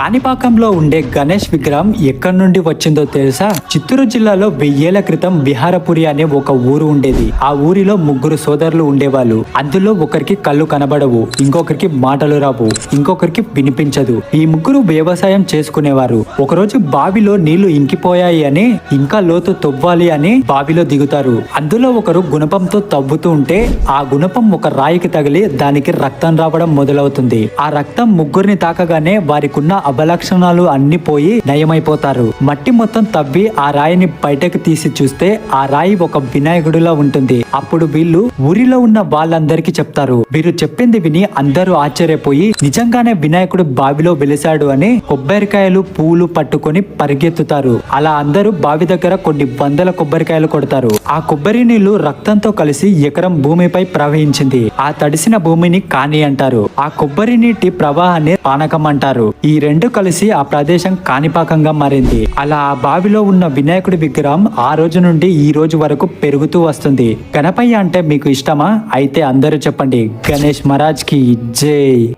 కాణిపాకంలో ఉండే గణేష్ విగ్రహం ఎక్కడి నుండి వచ్చిందో తెలుసా? చిత్తూరు జిల్లాలో వెయ్యేళ్ళ క్రితం విహారపురి అనే ఒక ఊరు ఉండేది. ఆ ఊరిలో ముగ్గురు సోదరులు ఉండేవాళ్ళు. అందులో ఒకరికి కళ్ళు కనబడవు ఇంకొకరికి మాటలు రావు ఇంకొకరికి వినిపించదు. ఈ ముగ్గురు వ్యవసాయం చేసుకునేవారు. ఒకరోజు బావిలో నీళ్ళు ఇంకిపోయాయి అని ఇంకా లోతు తవ్వాలి అని బావిలో దిగుతారు. అందులో ఒకరు గుణపంతో తవ్వుతూ ఉంటే ఆ గుణపం ఒక రాయికి తగిలి దానికి రక్తం రావడం మొదలవుతుంది. ఆ రక్తం ముగ్గురిని తాకగానే వారికున్న అబలక్షణాలు అన్ని పోయి నయమైపోతారు. మట్టి మొత్తం తవ్వి ఆ రాయిని బయటకు తీసి చూస్తే ఆ రాయి ఒక వినాయకుడిలా ఉంటుంది. అప్పుడు వీళ్ళు ఊరిలో ఉన్న వాళ్ళందరికీ చెప్తారు. వీరు చెప్పింది విని అందరూ ఆశ్చర్యపోయి నిజంగానే వినాయకుడు బావిలో వెలిశాడు అని కొబ్బరికాయలు పూలు పట్టుకొని పరిగెత్తుతారు. అలా అందరూ బావి దగ్గర కొన్ని వందల కొబ్బరికాయలు కొడతారు. ఆ కొబ్బరి నీళ్ళు రక్తంతో కలిసి ఎకరం భూమిపై ప్రవహించింది. ఆ తడిసిన భూమిని కాని అంటారు. ఆ కొబ్బరి నీటి ప్రవాహాన్ని పానకం అంటారు. ఈ రెండు రెండు కలిసి ఆ ప్రదేశం కాణిపాకంగా మారింది. అలా ఆ బావిలో ఉన్న వినాయకుడి విగ్రహం ఆ రోజు నుండి ఈ రోజు వరకు పెరుగుతూ వస్తుంది. గణపయ్య అంటే మీకు ఇష్టమా? అయితే అందరూ చెప్పండి. గణేష్ మహారాజ్కి జై.